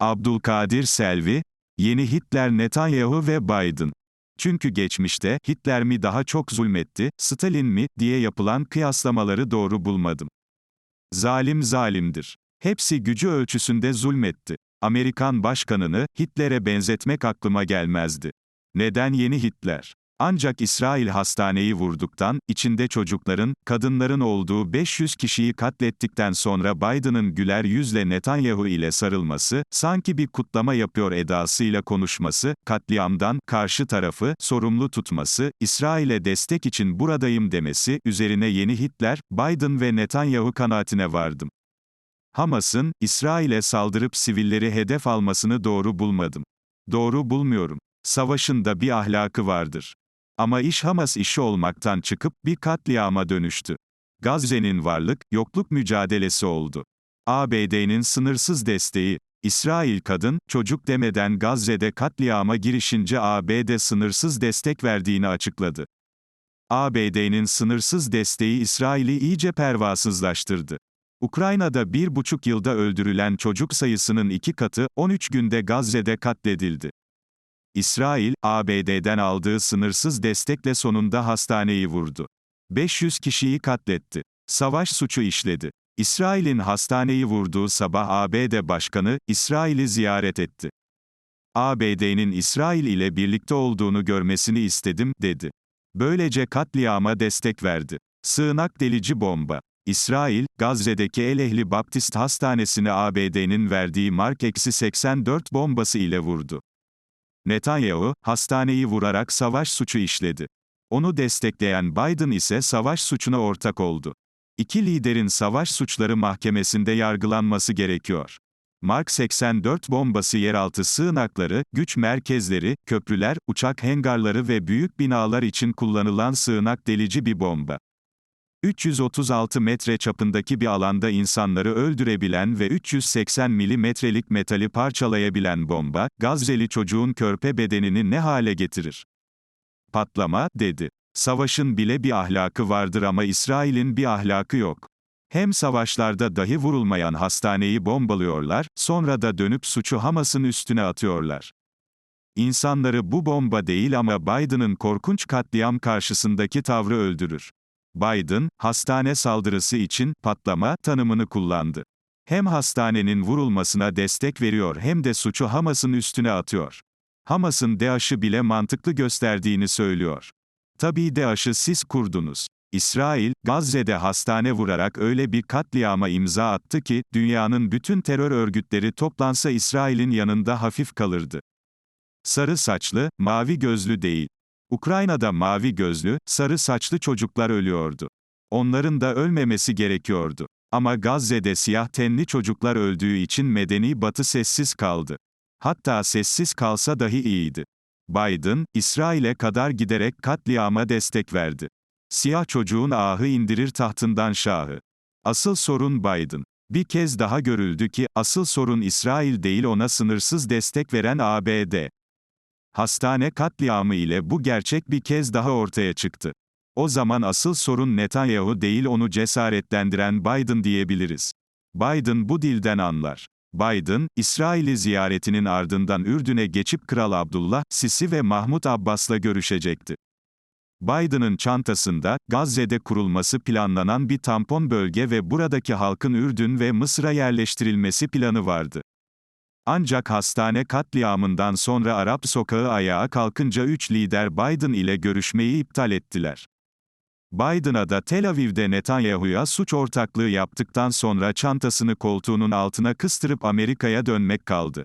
Abdülkadir Selvi, yeni Hitler Netanyahu ve Biden. Çünkü geçmişte, Hitler mi daha çok zulmetti, Stalin mi, diye yapılan kıyaslamaları doğru bulmadım. Zalim zalimdir. Hepsi gücü ölçüsünde zulmetti. Amerikan başkanını, Hitler'e benzetmek aklıma gelmezdi. Neden yeni Hitler? Ancak İsrail hastaneyi vurduktan, içinde çocukların, kadınların olduğu 500 kişiyi katlettikten sonra Biden'ın güler yüzle Netanyahu ile sarılması, sanki bir kutlama yapıyor edasıyla konuşması, katliamdan, karşı tarafı, sorumlu tutması, İsrail'e destek için buradayım demesi, üzerine yeni Hitler, Biden ve Netanyahu kanaatine vardım. Hamas'ın, İsrail'e saldırıp sivilleri hedef almasını doğru bulmadım. Doğru bulmuyorum. Savaşın da bir ahlakı vardır. Ama iş Hamas işi olmaktan çıkıp bir katliama dönüştü. Gazze'nin varlık, yokluk mücadelesi oldu. ABD'nin sınırsız desteği, İsrail kadın, çocuk demeden Gazze'de katliama girişince ABD sınırsız destek verdiğini açıkladı. ABD'nin sınırsız desteği İsrail'i iyice pervasızlaştırdı. Ukrayna'da bir buçuk yılda öldürülen çocuk sayısının iki katı, 13 günde Gazze'de katledildi. İsrail, ABD'den aldığı sınırsız destekle sonunda hastaneyi vurdu. 500 kişiyi katletti. Savaş suçu işledi. İsrail'in hastaneyi vurduğu sabah ABD Başkanı, İsrail'i ziyaret etti. ABD'nin İsrail ile birlikte olduğunu görmesini istedim, dedi. Böylece katliama destek verdi. Sığınak delici bomba. İsrail, Gazze'deki El Ehli Baptist Hastanesi'ni ABD'nin verdiği Mark eksi 84 bombası ile vurdu. Netanyahu, hastaneyi vurarak savaş suçu işledi. Onu destekleyen Biden ise savaş suçuna ortak oldu. İki liderin savaş suçları mahkemesinde yargılanması gerekiyor. Mark 84 bombası yeraltı sığınakları, güç merkezleri, köprüler, uçak hengarları ve büyük binalar için kullanılan sığınak delici bir bomba. 336 metre çapındaki bir alanda insanları öldürebilen ve 380 milimetrelik metali parçalayabilen bomba, Gazze'li çocuğun körpe bedenini ne hale getirir? Patlama, dedi. Savaşın bile bir ahlakı vardır ama İsrail'in bir ahlakı yok. Hem savaşlarda dahi vurulmayan hastaneyi bombalıyorlar, sonra da dönüp suçu Hamas'ın üstüne atıyorlar. İnsanları bu bomba değil ama Biden'ın korkunç katliam karşısındaki tavrı öldürür. Biden, hastane saldırısı için patlama tanımını kullandı. Hem hastanenin vurulmasına destek veriyor hem de suçu Hamas'ın üstüne atıyor. Hamas'ın DAEŞ'ı bile mantıklı gösterdiğini söylüyor. Tabii DAEŞ'ı siz kurdunuz. İsrail, Gazze'de hastane vurarak öyle bir katliama imza attı ki, dünyanın bütün terör örgütleri toplansa İsrail'in yanında hafif kalırdı. Sarı saçlı, mavi gözlü değil. Ukrayna'da mavi gözlü, sarı saçlı çocuklar ölüyordu. Onların da ölmemesi gerekiyordu. Ama Gazze'de siyah tenli çocuklar öldüğü için medeni batı sessiz kaldı. Hatta sessiz kalsa dahi iyiydi. Biden, İsrail'e kadar giderek katliama destek verdi. Siyah çocuğun ahı indirir tahtından şahı. Asıl sorun Biden. Bir kez daha görüldü ki, asıl sorun İsrail değil ona sınırsız destek veren ABD. Hastane katliamı ile bu gerçek bir kez daha ortaya çıktı. O zaman asıl sorun Netanyahu değil onu cesaretlendiren Biden diyebiliriz. Biden bu dilden anlar. Biden, İsrail'i ziyaretinin ardından Ürdün'e geçip Kral Abdullah, Sisi ve Mahmut Abbas'la görüşecekti. Biden'ın çantasında, Gazze'de kurulması planlanan bir tampon bölge ve buradaki halkın Ürdün ve Mısır'a yerleştirilmesi planı vardı. Ancak hastane katliamından sonra Arap sokağı ayağa kalkınca üç lider Biden ile görüşmeyi iptal ettiler. Biden'a da Tel Aviv'de Netanyahu'ya suç ortaklığı yaptıktan sonra çantasını koltuğunun altına kıstırıp Amerika'ya dönmek kaldı.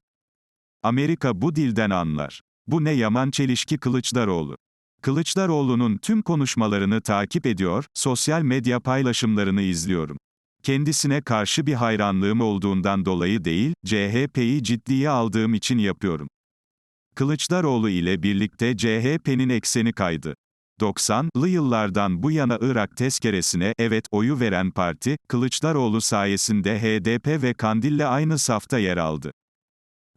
Amerika bu dilden anlar. Bu ne yaman çelişki Kılıçdaroğlu. Kılıçdaroğlu'nun tüm konuşmalarını takip ediyor, sosyal medya paylaşımlarını izliyorum. Kendisine karşı bir hayranlığım olduğundan dolayı değil, CHP'yi ciddiye aldığım için yapıyorum. Kılıçdaroğlu ile birlikte CHP'nin ekseni kaydı. 90'lı yıllardan bu yana Irak tezkeresine evet oyu veren parti, Kılıçdaroğlu sayesinde HDP ve Kandil'le aynı safta yer aldı.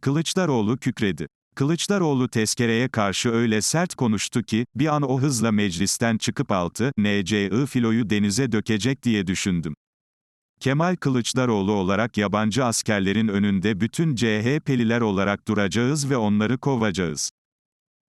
Kılıçdaroğlu kükredi. Kılıçdaroğlu tezkereye karşı öyle sert konuştu ki, bir an o hızla meclisten çıkıp altı, NCI filoyu denize dökecek diye düşündüm. Kemal Kılıçdaroğlu olarak yabancı askerlerin önünde bütün CHP'liler olarak duracağız ve onları kovacağız.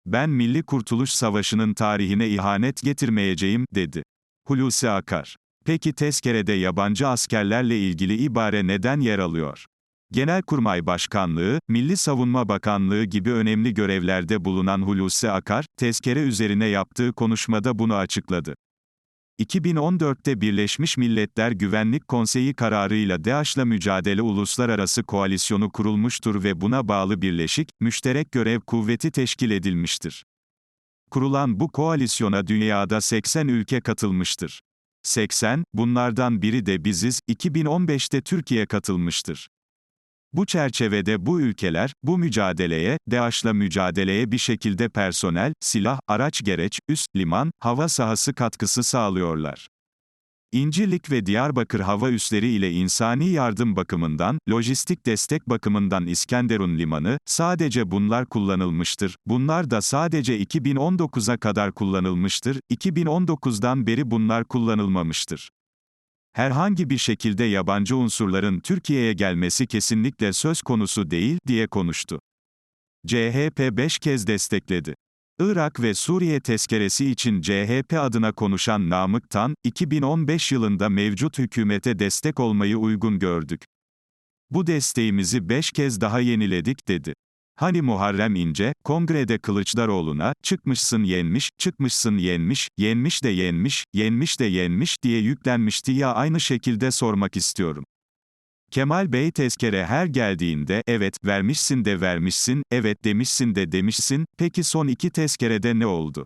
Ben Milli Kurtuluş Savaşı'nın tarihine ihanet getirmeyeceğim, dedi. Hulusi Akar. Peki tezkerede yabancı askerlerle ilgili ibare neden yer alıyor? Genelkurmay Başkanlığı, Milli Savunma Bakanlığı gibi önemli görevlerde bulunan Hulusi Akar, tezkere üzerine yaptığı konuşmada bunu açıkladı. 2014'te Birleşmiş Milletler Güvenlik Konseyi kararıyla DAEŞ'la mücadele uluslararası koalisyonu kurulmuştur ve buna bağlı birleşik, müşterek görev kuvveti teşkil edilmiştir. Kurulan bu koalisyona dünyada 80 ülke katılmıştır. 80, bunlardan biri de biziz, 2015'te Türkiye katılmıştır. Bu çerçevede bu ülkeler, bu mücadeleye, DAEŞ'la mücadeleye bir şekilde personel, silah, araç gereç, üst, liman, hava sahası katkısı sağlıyorlar. İncirlik ve Diyarbakır hava üsleri ile insani yardım bakımından, lojistik destek bakımından İskenderun Limanı, sadece bunlar kullanılmıştır. Bunlar da sadece 2019'a kadar kullanılmıştır. 2019'dan beri bunlar kullanılmamıştır herhangi bir şekilde yabancı unsurların Türkiye'ye gelmesi kesinlikle söz konusu değil, diye konuştu. CHP 5 kez destekledi. Irak ve Suriye tezkeresi için CHP adına konuşan Namık Tan, 2015 yılında mevcut hükümete destek olmayı uygun gördük. Bu desteğimizi 5 kez daha yeniledik, dedi. Hani Muharrem İnce, kongrede Kılıçdaroğlu'na, çıkmışsın yenmiş, çıkmışsın yenmiş, yenmiş de yenmiş, yenmiş de yenmiş diye yüklenmişti ya aynı şekilde sormak istiyorum. Kemal Bey tezkere her geldiğinde, evet, vermişsin de vermişsin, evet demişsin de demişsin, peki son iki tezkerede ne oldu?